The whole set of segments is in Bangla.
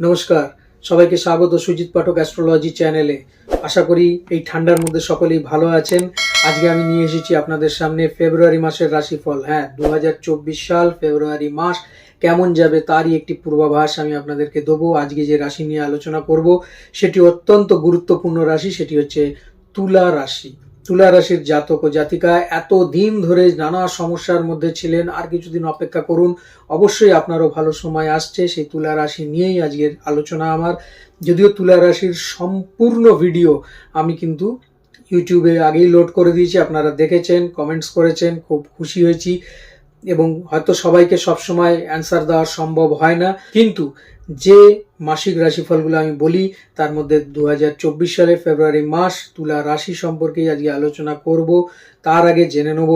নমস্কার। সবাইকে স্বাগত সুজিত পাঠক অ্যাস্ট্রোলজি চ্যানেলে আশা করি এই ঠান্ডার মধ্যে সকলেই ভালো আছেন। আজকে আমি নিয়ে এসেছি আপনাদের সামনে ফেব্রুয়ারি মাসের রাশিফল। হ্যাঁ দু হাজার চব্বিশ সাল, ফেব্রুয়ারি মাস। কেমন যাবে তারই একটি পূর্বাভাস আমি আপনাদেরকে দেবো। আজকে যে রাশি নিয়ে আলোচনা করব, সেটি অত্যন্ত গুরুত্বপূর্ণ রাশি, সেটি হচ্ছে তুলা রাশি। তুলা রাশির জাতক ও জাতিকা এত দিন ধরে নানা সমস্যার মধ্যে ছিলেন, আর কিছুদিন অপেক্ষা করুন। অবশ্যই আপনারও ভালো সময় আসছে। সেই তুলা রাশি নিয়েই আজকের আলোচনা আমার। যদিও তুলা রাশির সম্পূর্ণ ভিডিও আমি কিন্তু ইউটিউবে আগেই লোড করে দিয়েছি, আপনারা দেখেছেন, কমেন্টস করেছেন, খুব খুশি হয়েছি। এবং হয়তো সবাইকে সবসময় অ্যান্সার দেওয়া সম্ভব হয় না। কিন্তু যে মাসিক রাশিফলগুলো আমি বলি। তার মধ্যে দু হাজার চব্বিশ সালে ফেব্রুয়ারি মাস তুলা রাশি সম্পর্কে আজকে আলোচনা করব। তার আগে জেনে নেব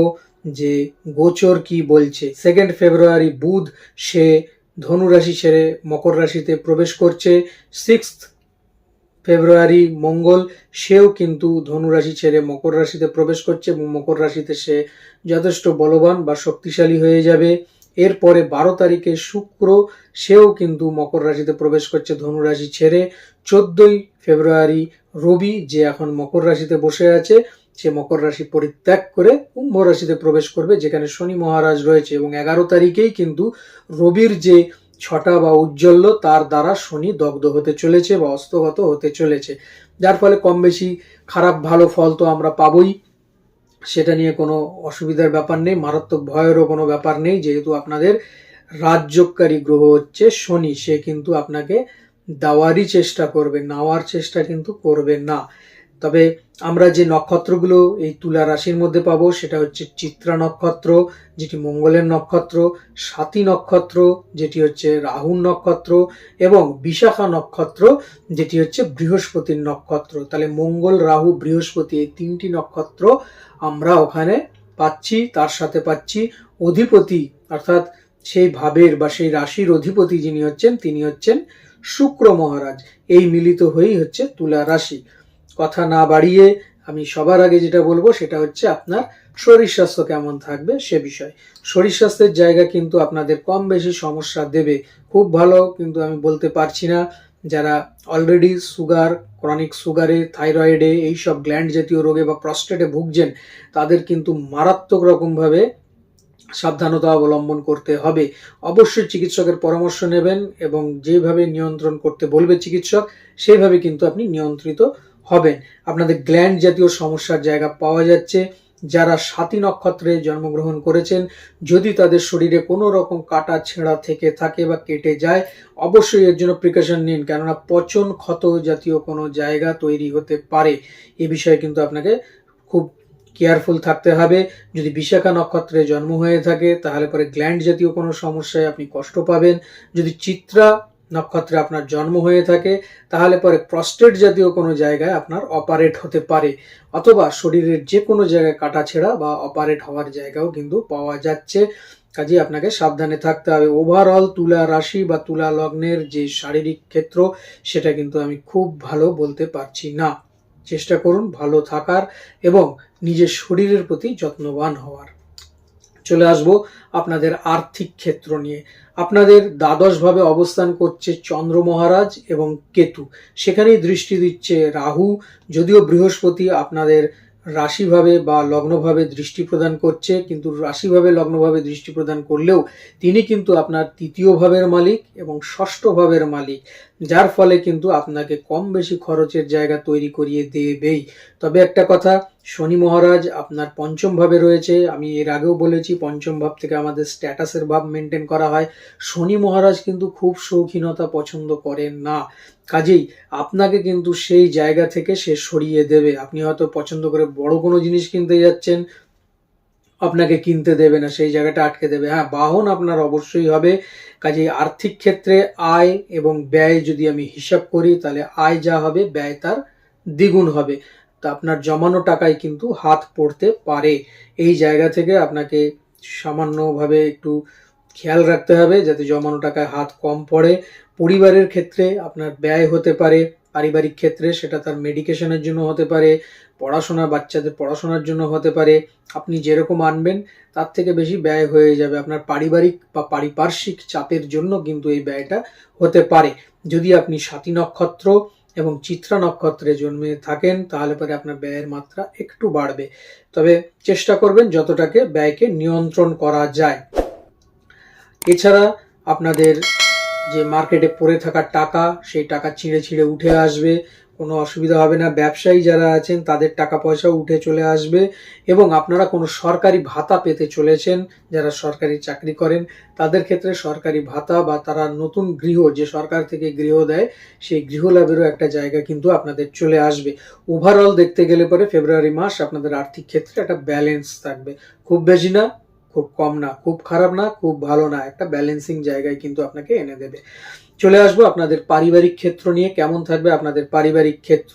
যে গোচর কি বলছে। সেকেন্ড ফেব্রুয়ারি বুধ, সে ধনু রাশি ছেড়ে মকর রাশিতে প্রবেশ করছে। সিক্স ফেব্রুয়ারি মঙ্গল, সেও কিন্তু ধনু রাশি ছেড়ে মকর রাশিতে প্রবেশ করছে এবং মকর রাশিতে সে যথেষ্ট বলবান বা শক্তিশালী হয়ে যাবে। এরপরে বারো তারিখে শুক্র, সেও কিন্তু মকর রাশিতে প্রবেশ করছে ধনুরাশি ছেড়ে। চোদ্দই ফেব্রুয়ারি রবি যে এখন মকর রাশিতে বসে আছে, সে মকর রাশি পরিত্যাগ করে কুম্ভ রাশিতে প্রবেশ করবে, যেখানে শনি মহারাজ রয়েছে এবং এগারো তারিখেই কিন্তু রবির যে ছটা বা উজ্জ্বল্য, তার দ্বারা শনি দগ্ধ হতে চলেছে বা অস্তগত হতে চলেছে। যার ফলে কম বেশি খারাপ ভালো ফল তো আমরা পাবই। সেটা নিয়ে কোনো অসুবিধার ব্যাপার নেই, মারাত্মক ভয়েরও কোনো ব্যাপার নেই, যেহেতু আপনাদের রাজ্যকারী গ্রহ হচ্ছে শনি, সে কিন্তু আপনাকে দেওয়ারই চেষ্টা করবে, নেওয়ার চেষ্টা কিন্তু করবে না। তবে আমরা যে নক্ষত্রগুলো এই তুলা রাশির মধ্যে পাবো, সেটা হচ্ছে চিত্রা নক্ষত্র, যেটি মঙ্গলের নক্ষত্র, সাতী নক্ষত্র, যেটি হচ্ছে রাহুর নক্ষত্র, এবং বিশাখা নক্ষত্র, যেটি হচ্ছে বৃহস্পতির নক্ষত্র। তাহলে মঙ্গল, রাহু, বৃহস্পতি এই তিনটি নক্ষত্র আমরা ওখানে পাচ্ছি, তার সাথে পাচ্ছি অধিপতি, অর্থাৎ সেই ভাবের বা সেই রাশির অধিপতি যিনি হচ্ছেন, তিনি হচ্ছেন শুক্র মহারাজ। এই মিলিত হয়েই হচ্ছে তুলা রাশি। কথা না বাড়িয়ে আমি সবার আগে যেটা বলব সেটা হচ্ছে আপনার শরীর স্বাস্থ্য কেমন থাকবে সে বিষয়। শরীর স্বাস্থ্যের জায়গা কিন্তু আপনাদের কম বেশি সমস্যা দেবে। খুব ভালো কিন্তু আমি বলতে পারছি না যারা অলরেডি সুগার ক্রনিক সুগারে থাইরয়েডে এইসব গ্ল্যান্ড জাতীয় রোগে বা প্রস্টেটে ভুগছেন, তাদের কিন্তু মারাত্মক রকমভাবে সাবধানতা অবলম্বন করতে হবে। অবশ্যই চিকিৎসকের পরামর্শ নেবেন এবং যেভাবে নিয়ন্ত্রণ করতে বলবে চিকিৎসক সেইভাবে কিন্তু আপনি নিয়ন্ত্রিত হবেন আপনাদের গ্ল্যান্ড জাতীয় সমস্যার জায়গা পাওয়া যাচ্ছে। যারা সাতী নক্ষত্রে জন্মগ্রহণ করেছেন, যদি তাদের শরীরে কোনো রকম কাটা ছেঁড়া থেকে থাকে বা কেটে যায়, অবশ্যই এর জন্য প্রিকশন নিন, কেননা পচন ক্ষত জাতীয় কোনো জায়গা তৈরি হতে পারে। এ বিষয়ে কিন্তু আপনাকে খুব কেয়ারফুল থাকতে হবে। যদি বিশাখা নক্ষত্রে জন্ম হয়ে থাকে, তাহলে পরে গ্ল্যান্ড জাতীয় কোনো সমস্যায় আপনি কষ্ট পাবেন। যদি চিত্রা নক্ষত্রে আপনার জন্ম হয়ে থাকে, তাহলে পরে প্রস্টেট জাতীয় কোনো জায়গায় আপনার অপারেট হতে পারে, অথবা শরীরের যে কোনো জায়গায় কাটাছেড়া বা অপারেট হওয়ার জায়গাও কিন্তু পাওয়া যাচ্ছে। কাজে আপনাকে সাবধানে থাকতে হবে। ওভারঅল তুলা রাশি বা তুলা লগ্নের যে শারীরিক ক্ষেত্র, সেটা কিন্তু আমি খুব ভালো বলতে পারছি না। চেষ্টা করুন ভালো থাকার এবং নিজের শরীরের প্রতি যত্নবান হওয়ার। চলে আসব আপনাদের আর্থিক ক্ষেত্র নিয়ে। আপনাদের দ্বাদশভাবে অবস্থান করছে চন্দ্র মহারাজ এবং কেতু। সেখানেই দৃষ্টি দিচ্ছে রাহু। যদিও বৃহস্পতি আপনাদের রাশিভাবে বা লগ্নভাবে দৃষ্টি প্রদান করছে, কিন্তু রাশিভাবে লগ্নভাবে দৃষ্টি প্রদান করলেও তিনি কিন্তু আপনার তৃতীয় ভাবের মালিক এবং ষষ্ঠ ভাবের মালিক, যার ফলে কিন্তু আপনাকে কম বেশি খরচের জায়গা তৈরি করিয়ে দেবেই। তবে একটা কথা শনি মহারাজ আপনার পঞ্চম ভাবে রয়েছে, আমি এর আগেও বলেছি পঞ্চম ভাব থেকে আমাদের স্ট্যাটাসের ভাব মেনটেন করা হয়। শনি মহারাজ কিন্তু খুব শৌখিনতা পছন্দ করেন না। কাজেই আপনাকে কিন্তু সেই জায়গা থেকে সে সরিয়ে দেবে। আপনি হয়তো পছন্দ করে বড় কোনো জিনিস কিনতে যাচ্ছেন, আপনাকে কিনতে দেবে না, সেই জায়গাটা আটকে দেবে। হ্যাঁ বাহন আপনার অবশ্যই হবে। কাজেই আর্থিক ক্ষেত্রে আয় এবং ব্যয় যদি আমি হিসাব করি, তাহলে আয় যা হবে, ব্যয় তার দ্বিগুণ হবে। তা আপনার জমানো টাকায় কিন্তু হাত পড়তে পারে। এই জায়গা থেকে আপনাকে সামান্যভাবে একটু খেয়াল রাখতে হবে যাতে জমানো টাকায় হাত কম পড়ে। পরিবারের ক্ষেত্রে আপনার ব্যয় হতে পারে, পারিবারিক ক্ষেত্রে সেটা তার মেডিকেশনের জন্য হতে পারে, পড়াশোনা, বাচ্চাদের পড়াশোনার জন্য হতে পারে। আপনি যেরকম আনবেন, তার থেকে বেশি ব্যয় হয়ে যাবে। আপনার পারিবারিক বা পারিপার্শ্বিক চাপের জন্য কিন্তু এই ব্যয়টা হতে পারে। যদি আপনি সাতী নক্ষত্র এবং চিত্রা নক্ষত্রে জন্মে থাকেন, তাহলে পরে আপনার ব্যয়ের মাত্রা একটু বাড়বে। তবে চেষ্টা করবেন যতটাকে ব্যয়কে নিয়ন্ত্রণ করা যায়। এছাড়া আপনাদের যে মার্কেটে পড়ে থাকা টাকা, সেই টাকা ছিঁড়ে ছিঁড়ে উঠে আসবে। কোনো অসুবিধা হবে না। ব্যবসায়ী যারা আছেন, তাদের টাকা পয়সা উঠে চলে আসবে এবং আপনারা কোনো সরকারি ভাতা পেতে চলেছেন, যারা সরকারি চাকরি করেন, তাদের ক্ষেত্রে সরকারি ভাতা বা তারা নতুন গৃহ, যে সরকার থেকে গৃহ দেয়, সেই গৃহ লাভেরও একটা জায়গা কিন্তু আপনাদের চলে আসবে। ওভারঅল দেখতে গেলে পরে ফেব্রুয়ারি মাস আপনাদের আর্থিক ক্ষেত্রে একটা ব্যালেন্স থাকবে। খুব বেশি না, খুব কম না, খুব খারাপ না, খুব ভালো না, একটা ব্যালেন্সিং জায়গায় কিন্তু আপনাকে এনে দেবে। চলে আসব আপনাদের পারিবারিক ক্ষেত্র নিয়ে, কেমন থাকবে আপনাদের পারিবারিক ক্ষেত্র?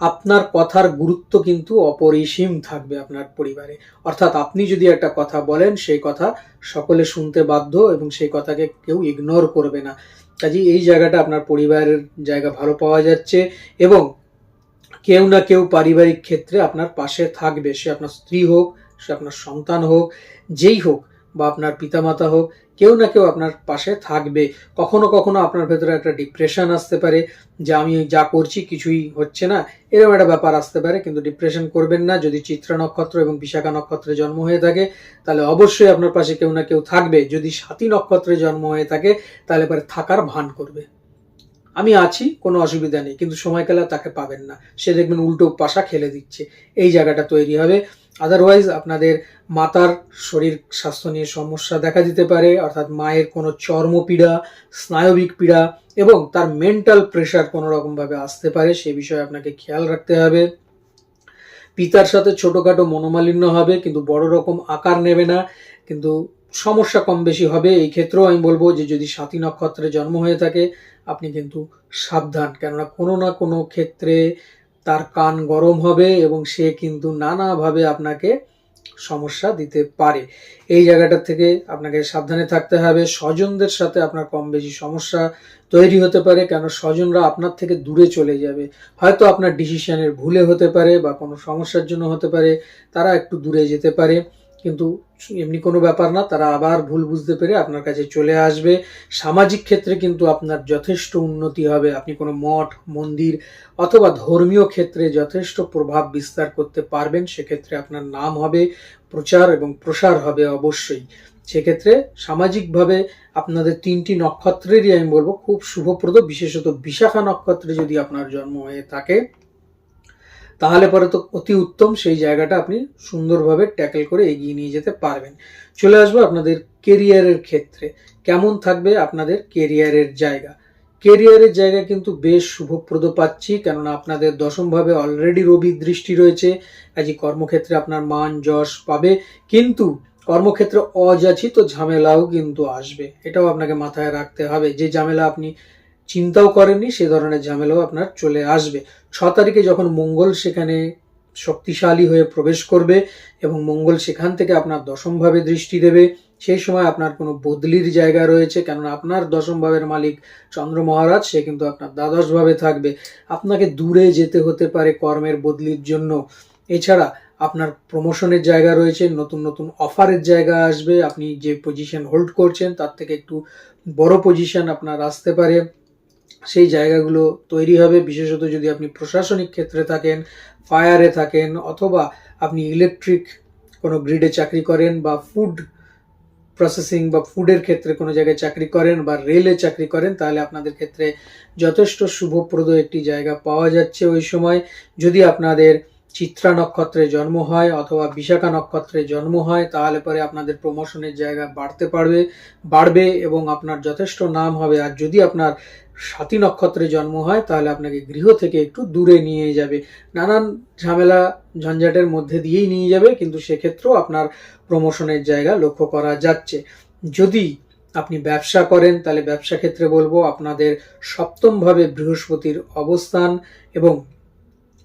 আপনার কথার গুরুত্ব কিন্তু অপরিসীম থাকবে আপনার পরিবারে। অর্থাৎ আপনি যদি একটা কথা বলেন, সেই কথা সকলে শুনতে বাধ্য এবং সেই কথাকে কেউ ইগনোর করবে না। কাজে এই জায়গাটা আপনার পরিবারের জায়গা ভালো পাওয়া যাচ্ছে এবং কেউ না কেউ পারিবারিক ক্ষেত্রে আপনার পাশে থাকবে। সে আপনার স্ত্রী হোক, সে আপনার সন্তান হোক, যেই হোক বা আপনার পিতামাতা হোক, কেউ না কেউ আপনার পাশে থাকবে। কখনো কখনো আপনার ভেতরে একটা ডিপ্রেশন আসতে পারে, যে আমি যা করছি কিছুই হচ্ছে না, এরকম একটা ব্যাপার আসতে পারে, কিন্তু ডিপ্রেশন করবেন না। যদি চিত্রা নক্ষত্র এবং বিশাখা নক্ষত্রে জন্ম হয়ে থাকে, তাহলে অবশ্যই আপনার পাশে কেউ না কেউ থাকবে। যদি সাতী নক্ষত্রে জন্ম হয়ে থাকে, তাহলে পরে থাকার ভান করবে। আমি আছি, কোনো অসুবিধা নেই, কিন্তু সময়কালে তাকে পাবেন না। সে দেখবেন উল্টো পাশা খেলে দিচ্ছে। এই জায়গাটা তৈরি হবে। আদারওয়াইজ আপনাদের মাতার শরীর স্বাস্থ্য নিয়ে সমস্যা দেখা দিতে পারে, অর্থাৎ মায়ের কোনো চর্মপীড়া, স্নায়বিক পীড়া এবং তার মেন্টাল প্রেশার কোনো রকমভাবে আসতে পারে, সে বিষয়ে আপনাকে খেয়াল রাখতে হবে। পিতার সাথে ছোটোখাটো মনোমালিন্য হবে, কিন্তু বড় রকম আকার নেবে না, কিন্তু সমস্যা কম বেশি হবে। এই ক্ষেত্রেও আমি বলব যে, যদি সাতী নক্ষত্রে জন্ম হয়ে থাকে, আপনি কিন্তু সাবধান। কেননা কোনো না কোনো ক্ষেত্রে তার কান গরম হবে এবং সে কিন্তু নানাভাবে আপনাকে সমস্যা দিতে পারে। এই জায়গাটা থেকে আপনাকে সাবধানে থাকতে হবে। স্বজনদের সাথে আপনার কম বেশি সমস্যা তৈরি হতে পারে, কেন স্বজনরা আপনার থেকে দূরে চলে যাবে। হয়তো আপনার ডিসিশনের ভুলে হতে পারে বা কোনো সমস্যার জন্য হতে পারে, তারা একটু দূরে যেতে পারে। কিন্তু এমনি কোনো ব্যাপার না, তারা আবার ভুল বুঝতে পেরে আপনার কাছে চলে আসবে। সামাজিক ক্ষেত্রে কিন্তু আপনার যথেষ্ট উন্নতি হবে। আপনি কোনো মঠ, মন্দির অথবা ধর্মীয় ক্ষেত্রে যথেষ্ট প্রভাব বিস্তার করতে পারবেন, সেক্ষেত্রে আপনার নাম হবে, প্রচার এবং প্রসার হবে অবশ্যই। সেক্ষেত্রে সামাজিকভাবে আপনাদের তিনটি নক্ষত্রেরই আমি বলব, খুব শুভপ্রদ, বিশেষত বিশাখা নক্ষত্রে যদি আপনার জন্ম হয়ে থাকে। তাহলে পরে তো অতি উত্তম, সেই জায়গাটা আপনি সুন্দরভাবে ট্যাকেল করে এগিয়ে নিয়ে যেতে পারবেন। চলে আসব আপনাদের কেরিয়ারের ক্ষেত্রে। কেমন থাকবে আপনাদের কেরিয়ারের জায়গা? কেরিয়ারের জায়গা কিন্তু বেশ শুভপ্রদ পাচ্ছি, কেননা আপনাদের দশমভাবে অলরেডি রবি দৃষ্টি রয়েছে। কাজে কর্মক্ষেত্রে আপনার মান, যশ পাবে, কিন্তু কর্মক্ষেত্রে অযাচিত ঝামেলাও কিন্তু আসবে। এটাও আপনাকে মাথায় রাখতে হবে। যে ঝামেলা আপনি চিন্তাও করেননি, সে ধরনের ঝামেলাও আপনার চলে আসবে। ছ তারিখে যখন মঙ্গল সেখানে শক্তিশালী হয়ে প্রবেশ করবে এবং মঙ্গল সেখান থেকে আপনার দশমভাবে দৃষ্টি দেবে, সেই সময় আপনার কোনো বদলির জায়গা রয়েছে। কেননা আপনার দশম ভাবের মালিক চন্দ্র মহারাজ, সে কিন্তু আপনার দ্বাদশ ভাবে থাকবে। আপনাকে দূরে যেতে হতে পারে কর্মের বদলির জন্য। এছাড়া আপনার প্রমোশনের জায়গা রয়েছে, নতুন নতুন অফারের জায়গা আসবে। আপনি যে পজিশন হোল্ড করছেন, তার থেকে একটু বড় পজিশন আপনার আসতে পারে। সেই জায়গাগুলো তৈরি হবে। বিশেষত যদি আপনি প্রশাসনিক ক্ষেত্রে থাকেন, ফায়ারে থাকেন, অথবা আপনি ইলেকট্রিক কোনো গ্রিডে চাকরি করেন বা ফুড প্রসেসিং বা ফুডের ক্ষেত্রে কোনো জায়গায় চাকরি করেন বা রেলে চাকরি করেন, তাহলে আপনাদের ক্ষেত্রে যথেষ্ট শুভপ্রদ একটি জায়গা পাওয়া যাচ্ছে ওই সময়। যদি আপনাদের চিত্রা নক্ষত্রে জন্ম হয় অথবা বিশাখা নক্ষত্রে জন্ম হয়, তাহলে পরে আপনাদের প্রমোশনের জায়গা বাড়তে পারবে, বাড়বে এবং আপনার যথেষ্ট নাম হবে। আর যদি আপনার সাতী নক্ষত্রে জন্ম হয়, তাহলে আপনাকে গৃহ থেকে একটু দূরে নিয়ে যাবে। নানান ঝামেলা ঝঞ্ঝাটের মধ্যে দিয়েই নিয়ে যাবে, কিন্তু সেক্ষেত্রেও আপনার প্রমোশনের জায়গা লক্ষ্য করা যাচ্ছে। যদি আপনি ব্যবসা করেন, তাহলে ব্যবসা ক্ষেত্রে বলব আপনাদের সপ্তমভাবে বৃহস্পতির অবস্থান এবং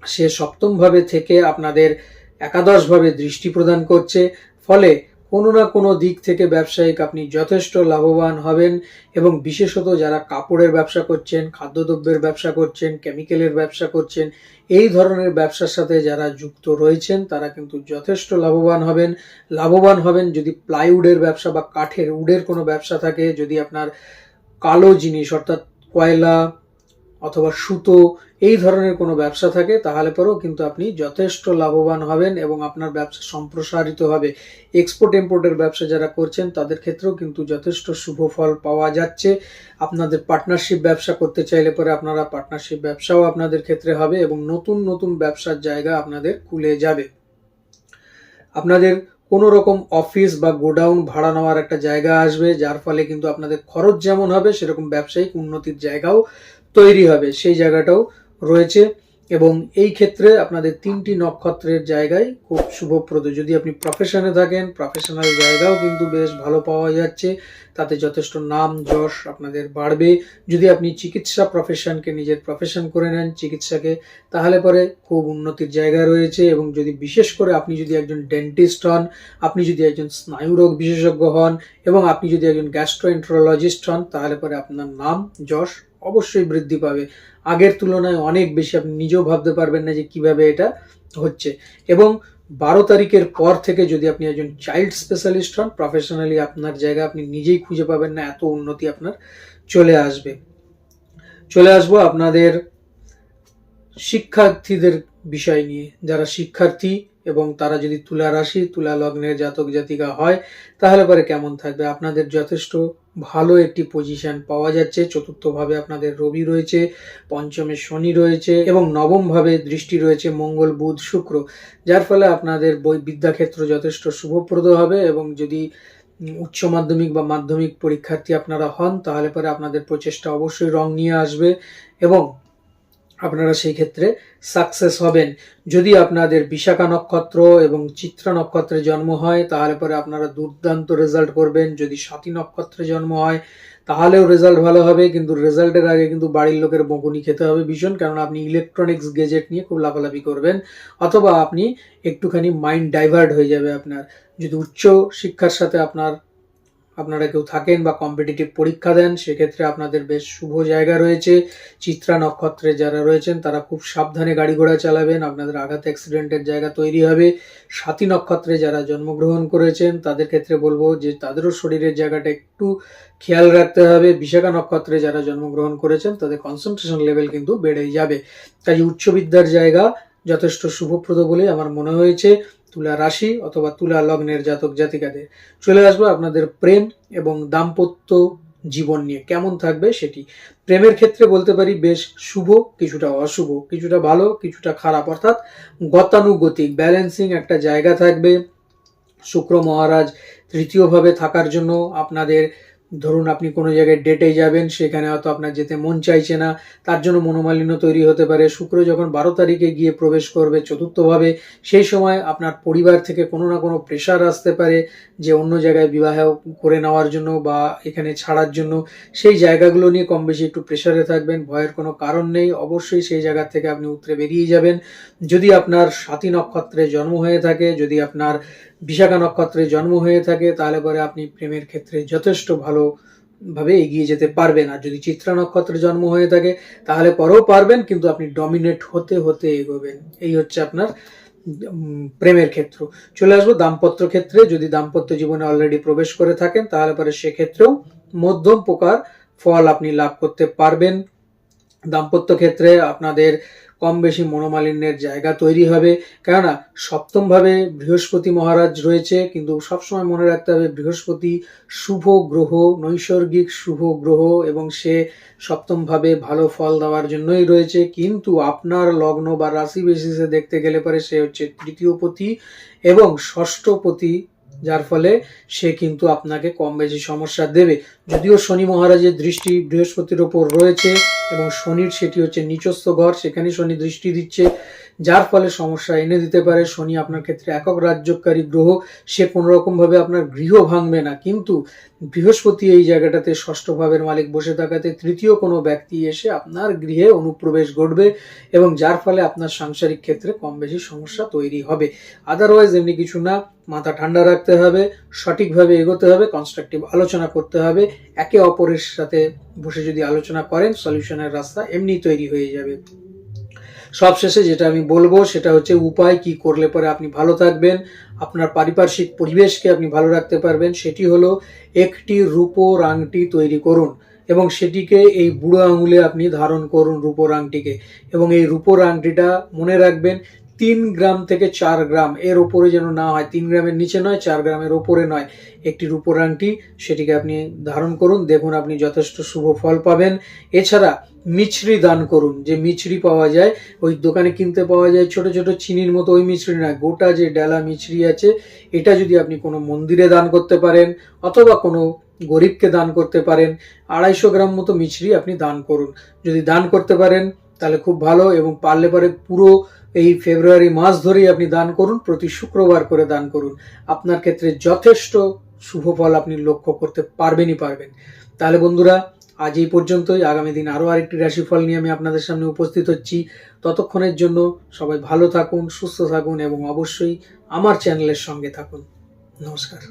সে সপ্তমভাবে থেকে আপনাদের একাদশভাবে দৃষ্টি প্রদান করছে। ফলে কোনো না কোনো দিক থেকে ব্যবসায়িক আপনি যথেষ্ট লাভবান হবেন এবং বিশেষত যারা কাপড়ের ব্যবসা করছেন, খাদ্যদ্রব্যের ব্যবসা করছেন কেমিক্যালের ব্যবসা করছেন, এই ধরনের ব্যবসার সাথে যারা যুক্ত রয়েছেন, তারা কিন্তু যথেষ্ট লাভবান হবেন। লাভবান হবেন যদি প্লাইউডের ব্যবসা বা কাঠের উডের কোনো ব্যবসা থাকে, যদি আপনার কালো জিনিস অর্থাৎ কয়লা অথবা সুতো, এই ধরনের কোনো ব্যবসা থাকে, তাহলে পরেও কিন্তু আপনি যথেষ্ট লাভবান হবেন এবং আপনার ব্যবসা সম্প্রসারিত হবে। এক্সপোর্ট ইম্পোর্টের ব্যবসা যারা করছেন, তাদের ক্ষেত্রেও কিন্তু যথেষ্ট শুভ ফল পাওয়া যাচ্ছে। আপনাদের পার্টনারশিপ ব্যবসা করতে চাইলে পরে আপনারা পার্টনারশিপ ব্যবসাও আপনাদের ক্ষেত্রে হবে এবং নতুন নতুন ব্যবসার জায়গা আপনাদের খুলে যাবে। আপনাদের কোনো রকম অফিস বা গোডাউন ভাড়া নেওয়ার একটা জায়গা আসবে, যার ফলে কিন্তু আপনাদের খরচ যেমন হবে, সেরকম ব্যবসায়িক উন্নতির জায়গাও তৈরি হবে। সেই জায়গাটাও রয়েছে এবং এই ক্ষেত্রে আপনাদের তিনটি নক্ষত্রের জায়গায় খুব শুভপ্রদ যদি আপনি প্রফেশনে থাকেন প্রফেশনাল জায়গাও কিন্তু বেশ ভালো পাওয়া যাচ্ছে। তাতে যথেষ্ট নাম যশ আপনাদের বাড়বে। যদি আপনি চিকিৎসা প্রফেশনকে নিজের প্রফেশন করে নেন চিকিৎসাকে, তাহলে পরে খুব উন্নতির জায়গা রয়েছে এবং যদি বিশেষ করে আপনি যদি একজন ডেন্টিস্ট হন, আপনি যদি একজন স্নায়ুরোগ বিশেষজ্ঞ হন এবং আপনি যদি একজন গ্যাস্ট্রোএন্ট্রোলজিস্ট হন, তাহলে পরে আপনার নাম, যশ অবশ্যই বৃদ্ধি পাবে। আগের তুলনায় অনেক বেশি আপনি নিজেও ভাবতে পারবেন না যে কীভাবে এটা হচ্ছে। এবং বারো তারিখের পর থেকে যদি আপনি একজন চাইল্ড স্পেশালিস্ট হন প্রফেশনালি আপনার জায়গা আপনি নিজেই খুঁজে পাবেন না, এত উন্নতি আপনার চলে আসবে। চলে আসব আপনাদের শিক্ষার্থীদের বিষয় নিয়ে। যারা শিক্ষার্থী এবং তারা যদি তুলা রাশি, তুলা লগ্নের জাতক জাতিকা হয়, তাহলে পরে কেমন থাকবে? আপনাদের যথেষ্ট ভালো একটি পজিশন পাওয়া যাচ্ছে। চতুর্থভাবে আপনাদের রবি রয়েছে, পঞ্চমে শনি রয়েছে এবং নবমভাবে দৃষ্টি রয়েছে মঙ্গল, বুধ, শুক্র। যার ফলে আপনাদের বই বিদ্যাক্ষেত্র যথেষ্ট শুভপ্রদ হবে এবং যদি উচ্চ মাধ্যমিক বা মাধ্যমিক পরীক্ষার্থী আপনারা হন, তাহলে পরে আপনাদের প্রচেষ্টা অবশ্যই রং নিয়ে আসবে এবং আপনারা সেই ক্ষেত্রে সাকসেস হবেন। যদি আপনাদের বিশাখা নক্ষত্র এবং চিত্রা নক্ষত্রে জন্ম হয়, তাহলে পরে আপনারা দুর্দান্ত রেজাল্ট করবেন। যদি সাতী নক্ষত্রে জন্ম হয়, তাহলেও রেজাল্ট ভালো হবে। কিন্তু রেজাল্টের আগে কিন্তু বাড়ির লোকের বকুনি খেতে হবে ভীষণ, কারণ আপনি ইলেকট্রনিক্স গেজেট নিয়ে খুব লাফালাফি করবেন, অথবা আপনি একটুখানি মাইন্ড ডাইভার্ট হয়ে যাবে আপনার। যদি উচ্চ শিক্ষার সাথে আপনার আপনারা কেউ থাকেন বা কম্পিটিটিভ পরীক্ষা দেন, সেক্ষেত্রে আপনাদের বেশ শুভ জায়গা রয়েছে। চিত্রা নক্ষত্রে যারা রয়েছেন, তারা খুব সাবধানে গাড়ি ঘোড়া চালাবেন, আপনাদের আঘাত অ্যাক্সিডেন্টের জায়গা তৈরি হবে। সাথী নক্ষত্রে যারা জন্মগ্রহণ করেছেন, তাদের ক্ষেত্রে বলব যে তাদেরও শরীরের জায়গাটা একটু খেয়াল রাখতে হবে। বিশাখা নক্ষত্রে যারা জন্মগ্রহণ করেছেন, তাদের কনসেন্ট্রেশন লেভেল কিন্তু বেড়েই যাবে। কাজে উচ্চবিদ্যার জায়গা যথেষ্ট শুভপ্রদ বলে আমার মনে হয়েছে। তুলা রাশি অথবা তুলা লগ্নের জাতক জাতিকাদের। চলে আসব আপনাদের প্রেম এবং দাম্পত্য জীবন নিয়ে। কেমন থাকবে সেটি? প্রেমের ক্ষেত্রে বলতে পারি বেশ শুভ, কিছুটা অশুভ, কিছুটা ভালো, কিছুটা খারাপ। অর্থাৎ গতানুগতিক ব্যালেন্সিং একটা জায়গা থাকবে। শুক্র মহারাজ তৃতীয়ভাবে থাকার জন্য আপনাদের ধরুন আপনি কোনো জায়গায় ডেটে যাবেন, সেখানে হয়তো আপনার যেতে মন চাইছে না, তার জন্য মনোমালিন্য তৈরি হতে পারে। শুক্র যখন বারো তারিখে গিয়ে প্রবেশ করবে চতুর্থভাবে, সেই সময় আপনার পরিবার থেকে কোনো না কোনো প্রেশার আসতে পারে যে অন্য জায়গায় বিবাহ করে নেওয়ার জন্য বা এখানে ছাড়ার জন্য। সেই জায়গাগুলো নিয়ে কম বেশি একটু প্রেশারে থাকবেন, ভয়ের কোনো কারণ নেই। অবশ্যই সেই জায়গা থেকে আপনি উতরে বেরিয়ে যাবেন। যদি আপনার সাতী নক্ষত্রে জন্ম হয়ে থাকে, যদি আপনার বিশাখা নক্ষত্রে জন্ম হয়ে থাকে, তাহলে পরে আপনি প্রেমের ক্ষেত্রে যথেষ্ট ভালো ভাবে এগিয়ে যেতে পারবেন। আর যদি চিত্রা নক্ষত্রে জন্ম হয়ে থাকে, তাহলে পরেও পারবেন, কিন্তু আপনি ডমিনেট হতে হতে এগোবেন। এই হচ্ছে আপনার প্রেমের ক্ষেত্র। চলে আসব দাম্পত্য ক্ষেত্রে। যদি দাম্পত্য জীবনে অলরেডি প্রবেশ করে থাকেন, তাহলে পরে সেক্ষেত্রেও মধ্যম প্রকার ফল আপনি লাভ করতে পারবেন। দাম্পত্য ক্ষেত্রে আপনাদের কম বেশি মনোমালিন্যের জায়গা তৈরি হবে। কেননা, সপ্তমভাবে বৃহস্পতি মহারাজ রয়েছে, কিন্তু সবসময় মনে রাখতে হবে, বৃহস্পতি শুভ গ্রহ, নৈসর্গিক শুভ গ্রহ, এবং সে সপ্তমভাবে ভালো ফল দেওয়ার জন্যই রয়েছে। কিন্তু আপনার লগ্ন বা রাশি বেসিসে দেখতে গেলে পরে সে হচ্ছে তৃতীয় পতি এবং ষষ্ঠপতি যার ফলে সে কিন্তু আপনাকে কম বেশি সমস্যা দেবে। যদিও শনি মহারাজের দৃষ্টি বৃহস্পতির ওপর রয়েছে এবং শনির সেটি হচ্ছে নিচস্ব ঘর, সেখানে শনি দৃষ্টি দিচ্ছে। যার ফলে সমস্যা এনে দিতে পারে। শনি আপনার ক্ষেত্রে একক রাজ্যকারী গ্রহ, সে কোনো রকম ভাবে আপনার গৃহ ভাঙবে না। কিন্তু বৃহস্পতি এই জায়গাটাতে ষষ্ঠ ভাবের মালিক বসে থাকাতে তৃতীয় কোনো ব্যক্তি এসে আপনার গৃহে অনুপ্রবেশ ঘটবে এবং যার ফলে আপনার সাংসারিক ক্ষেত্রে কম বেশি সমস্যা তৈরি হবে। আদারওয়াইজ এমনি কিছু না, মাথা ঠান্ডা রাখতে হবে, সঠিকভাবে এগোতে হবে কনস্ট্রাকটিভ আলোচনা করতে হবে, একে অপরের সাথে বসে যদি আলোচনা করেন সলিউশনের রাস্তা এমনি তৈরি হয়ে যাবে। সবশেষে যেটা আমি বলব সেটা হচ্ছে উপায় কি করলে পরে আপনি ভালো থাকবেন, আপনার পারিপার্শ্বিক পরিবেশকে আপনি ভালো রাখতে পারবেন, সেটি হলো একটি রূপোর আংটি তৈরি করুন এবং সেটিকে এই বুড়ো আঙুলে আপনি ধারণ করুন রূপোর আংটিকে এবং এই রূপোর আংটিটা মনে রাখবেন তিন গ্রাম থেকে চার গ্রাম, এর ওপরে যেন না হয়, তিন গ্রামের নিচে নয়, চার গ্রামের ওপরে নয়, একটি রূপোর আংটি সেটিকে আপনি ধারণ করুন, দেখুন আপনি যথেষ্ট শুভ ফল পাবেন। এছাড়া মিছরি দান করুন, যে মিছরি পাওয়া যায়, ওই দোকানে কিনতে পাওয়া যায়, ছোট ছোট চিনির মতো ওই মিছরি নয় গোটা যে ডালা মিছরি আছে, এটা যদি আপনি কোনো মন্দিরে দান করতে পারেন, অথবা কোনো গরিবকে দান করতে পারেন, আড়াইশো গ্রাম মতো মিছরি আপনি দান করুন। যদি দান করতে পারেন, তাহলে খুব ভালো, এবং পারলে পারে পুরো এই ফেব্রুয়ারি মাস ধরেই আপনি দান করুন, প্রতি শুক্রবার করে দান করুন। আপনার ক্ষেত্রে যথেষ্ট শুভ ফল আপনি লক্ষ্য করতে পারবেনই পারবেন। তাহলে বন্ধুরা আজ এই পর্যন্তই। আগামী দিন আরও আরেকটি রাশিফল নিয়ে আমি আপনাদের সামনে উপস্থিত হচ্ছি। ততক্ষণের জন্য সবাই ভালো থাকুন, সুস্থ থাকুন এবং অবশ্যই আমার চ্যানেলের সঙ্গে থাকুন। নমস্কার।